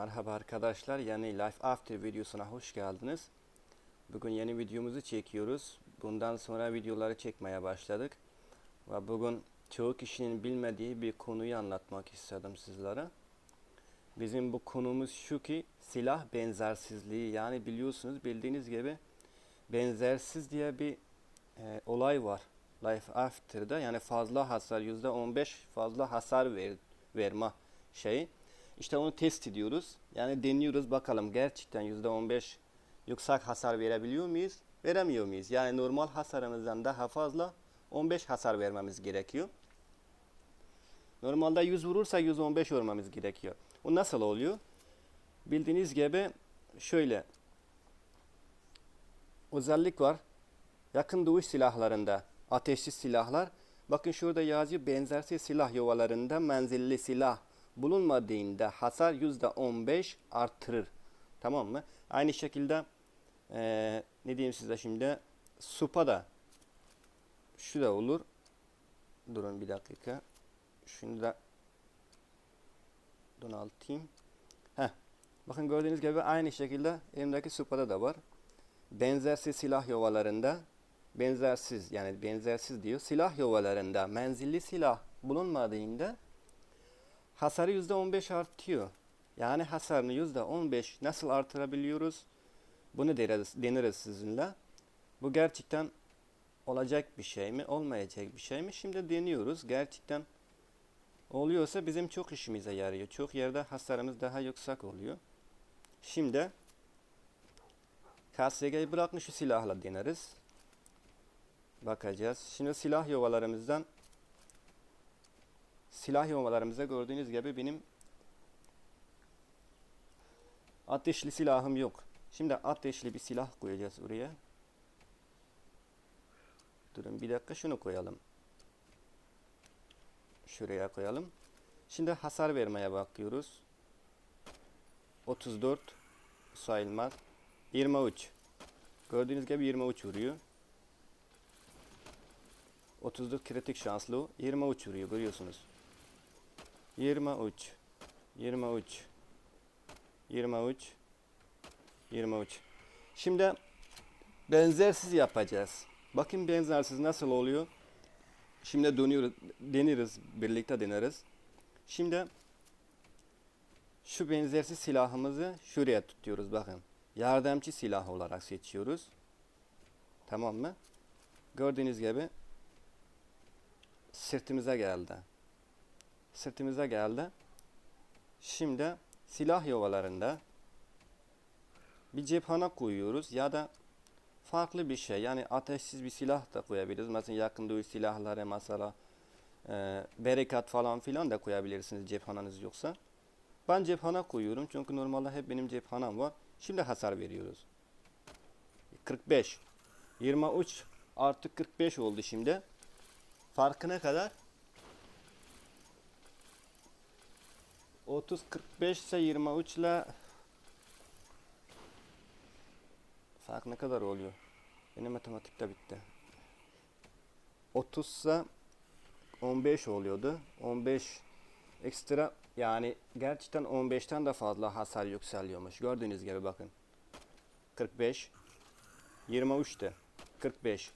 Merhaba arkadaşlar, yeni Life After videosuna hoş geldiniz. Bugün yeni videomuzu çekiyoruz. Bundan sonra videoları çekmeye başladık. Ve bugün çoğu kişinin bilmediği bir konuyu anlatmak istedim sizlere. Bizim bu konumuz şu ki silah benzersizliği. Yani biliyorsunuz bildiğiniz gibi benzersiz diye bir e, olay var. Life After'da yani fazla hasar %15 fazla hasar ver, verme şeyi. İşte onu test ediyoruz. Yani deniyoruz bakalım gerçekten %15 yüksek hasar verebiliyor muyuz? Veremiyor muyuz? Yani normal hasarımızdan daha fazla 15 hasar vermemiz gerekiyor. Normalde 100 vurursa 115 vurmamız gerekiyor. O nasıl oluyor? Bildiğiniz gibi şöyle özellik var. Yakın dövüş silahlarında ateşli silahlar. Bakın şurada yazıyor benzersiz silah yuvalarında menzilli silah bulunmadığında hasar %15 artırır. Tamam mı? Aynı şekilde eee, ne diyeyim size şimdi supa da şu da olur. Durun bir dakika. Şunu da donaltayım. Heh. Bakın gördüğünüz gibi aynı şekilde elimdeki supada da var. Benzersiz silah yuvalarında benzersiz yani benzersiz diyor. Silah yuvalarında menzilli silah bulunmadığında hasarı %15 artıyor. Yani hasarını %15 nasıl artırabiliyoruz? Bunu deneriz, deneriz sizinle. Bu gerçekten olacak bir şey mi, olmayacak bir şey mi? Şimdi deniyoruz. Gerçekten oluyorsa bizim çok işimize yarıyor. Çok yerde hasarımız daha yüksek oluyor. Şimdi KSG'yi bırakın şu silahla deneriz. Bakacağız. Şimdi silah yuvalarımızdan silah yuvalarımızda gördüğünüz gibi benim ateşli silahım yok. Şimdi ateşli bir silah koyacağız oraya. Durun bir dakika şunu koyalım. Şuraya koyalım. Şimdi hasar vermeye bakıyoruz. 34 sayılmaz. 23. Gördüğünüz gibi 23 vuruyor. 34 kritik şanslı. 23 vuruyor görüyorsunuz. 23 23 23 23 Şimdi benzersiz yapacağız. Bakın benzersiz nasıl oluyor. Şimdi dönüyoruz, deniriz, birlikte deneriz. Şimdi şu benzersiz silahımızı şuraya tutuyoruz bakın. Yardımcı silah olarak seçiyoruz. Tamam mı? Gördüğünüz gibi sırtımıza geldi. Sırtımıza geldi. Şimdi silah yuvalarında bir cephane koyuyoruz ya da farklı bir şey yani ateşsiz bir silah da koyabiliriz. Mesela yakın dövüş silahları mesela e, berekat falan filan da koyabilirsiniz cephaneniz yoksa. Ben cephane koyuyorum çünkü normalde hep benim cephanem var. Şimdi hasar veriyoruz. 45 23 artı 45 oldu şimdi. Farkı ne kadar? 30 45 ise 23 ile fark ne kadar oluyor? Benim matematikte bitti. 30 ise 15 oluyordu. 15 ekstra yani gerçekten 15'ten de fazla hasar yükseliyormuş. Gördüğünüz gibi bakın. 45 23 de 45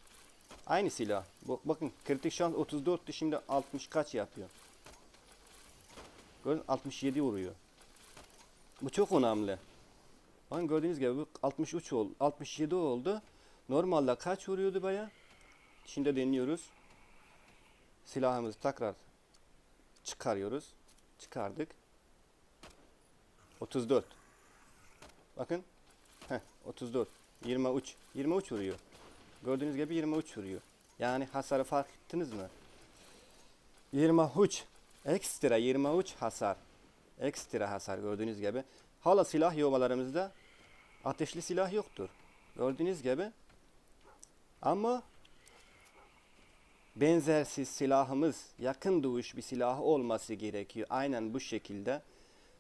Aynı silah. Bakın kritik şans 34'tü şimdi 60 kaç yapıyor? Görün 67 vuruyor. Bu çok önemli. Bakın gördüğünüz gibi bu 63 oldu. 67 oldu. Normalde kaç vuruyordu baya? Şimdi deniyoruz. Silahımızı tekrar çıkarıyoruz. Çıkardık. 34. Bakın. Heh, 34. 23. 23 vuruyor. Gördüğünüz gibi 23 vuruyor. Yani hasarı fark ettiniz mi? 23. Ekstra 23 hasar. Ekstra hasar gördüğünüz gibi. Hala silah yuvalarımızda ateşli silah yoktur. Gördüğünüz gibi. Ama benzersiz silahımız yakın dövüş bir silah olması gerekiyor. Aynen bu şekilde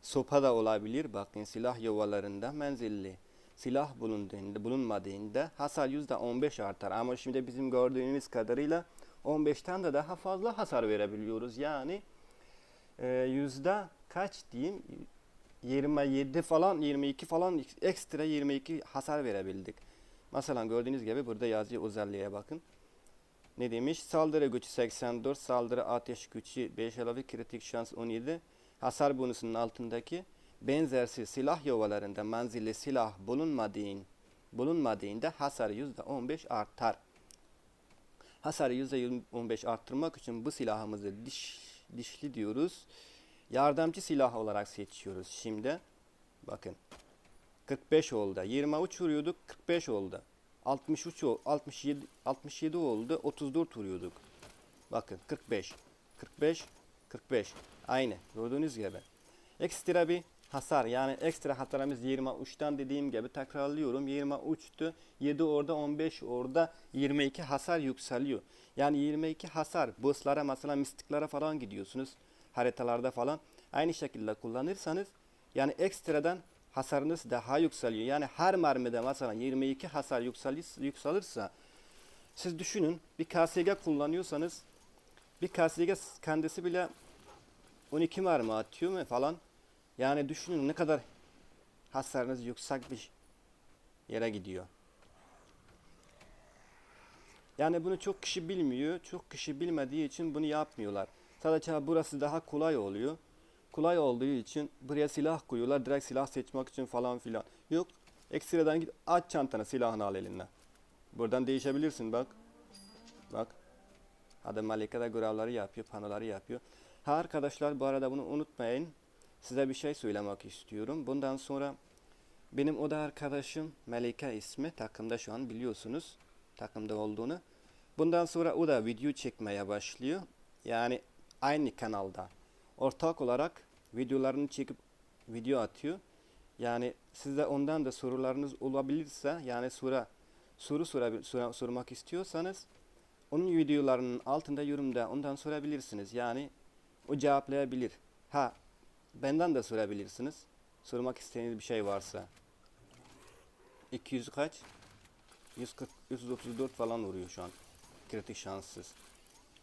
sopa da olabilir. Bakın silah yuvalarında menzilli silah bulunduğunda, bulunmadığında hasar %15 artar. Ama şimdi bizim gördüğümüz kadarıyla 15'ten de daha fazla hasar verebiliyoruz. Yani e, yüzde kaç diyeyim? 27 falan 22 falan ekstra 22 hasar verebildik. Mesela gördüğünüz gibi burada yazıyor özelliğe bakın. Ne demiş? Saldırı gücü 84, saldırı ateş gücü 5 ilave kritik şans 17. Hasar bonusunun altındaki benzersiz silah yuvalarında menzilli silah bulunmadığın bulunmadığında hasar %15 artar. Hasarı %15 arttırmak için bu silahımızı diş, dişli diyoruz. Yardımcı silah olarak seçiyoruz şimdi. Bakın. 45 oldu. 23 vuruyorduk 45 oldu. 63 o- 67 67 oldu. 34 vuruyorduk. Bakın 45. 45 45. Aynı. Gördüğünüz gibi. Ekstra bir hasar yani ekstra hasarımız 23'ten dediğim gibi tekrarlıyorum 23'tü 7 orada 15 orada 22 hasar yükseliyor. Yani 22 hasar bosslara mesela mistiklere falan gidiyorsunuz haritalarda falan aynı şekilde kullanırsanız yani ekstradan hasarınız daha yükseliyor. Yani her mermide mesela 22 hasar yükselir, yükselirse siz düşünün bir KSG kullanıyorsanız bir KSG kendisi bile 12 mermi atıyor mu falan. Yani düşünün ne kadar hasarınız yüksek bir yere gidiyor. Yani bunu çok kişi bilmiyor. Çok kişi bilmediği için bunu yapmıyorlar. Sadece burası daha kolay oluyor. Kolay olduğu için buraya silah koyuyorlar. Direkt silah seçmek için falan filan. Yok. Ekstradan git aç çantanı silahını al eline. Buradan değişebilirsin bak. Bak. Adam Malika da görevleri yapıyor, panoları yapıyor. Ha arkadaşlar bu arada bunu unutmayın. Size bir şey söylemek istiyorum. Bundan sonra benim o da arkadaşım Melika ismi takımda şu an biliyorsunuz takımda olduğunu. Bundan sonra o da video çekmeye başlıyor. Yani aynı kanalda ortak olarak videolarını çekip video atıyor. Yani sizde ondan da sorularınız olabilirse yani soru soru sorabil- sora- sormak istiyorsanız onun videolarının altında yorumda ondan sorabilirsiniz. Yani o cevaplayabilir. Ha benden de sorabilirsiniz. Sormak istediğiniz bir şey varsa. 200 kaç? 140, 134 falan vuruyor şu an. Kritik şanssız.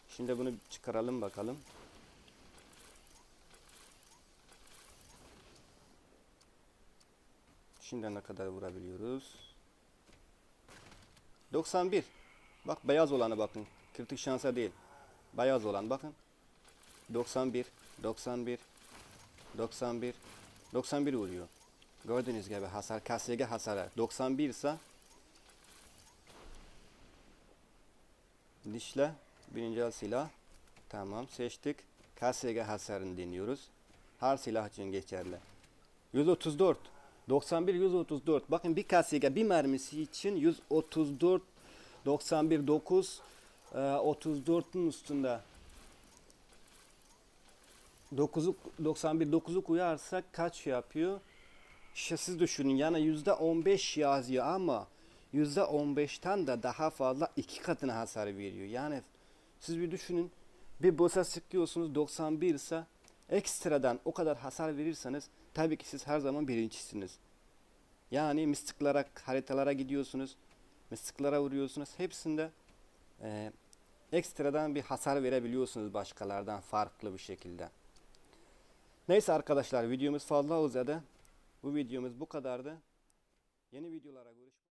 Şimdi bunu çıkaralım bakalım. Şimdi ne kadar vurabiliyoruz? 91. Bak beyaz olanı bakın. Kritik şansa değil. Beyaz olan bakın. 91, 91, 91, 91 vuruyor. Gördüğünüz gibi hasar, KSG hasarı 91 ise dişle birinci el silah tamam seçtik. KSG hasarını deniyoruz. Her silah için geçerli. 134 91 134 bakın bir KSG bir mermisi için 134 91 9 e, 34'ün üstünde 9'u 91 9'u koyarsak kaç yapıyor? İşte siz düşünün yani yüzde 15 yazıyor ama yüzde 15'ten de daha fazla iki katına hasar veriyor. Yani siz bir düşünün bir boss'a sıkıyorsunuz 91 ise ekstradan o kadar hasar verirseniz tabii ki siz her zaman birincisiniz. Yani mistiklere, haritalara gidiyorsunuz. Mistiklara vuruyorsunuz. Hepsinde e, ekstradan bir hasar verebiliyorsunuz başkalardan farklı bir şekilde. Neyse arkadaşlar videomuz fazla uzadı. Bu videomuz bu kadardı. Yeni videolara görüşürüz.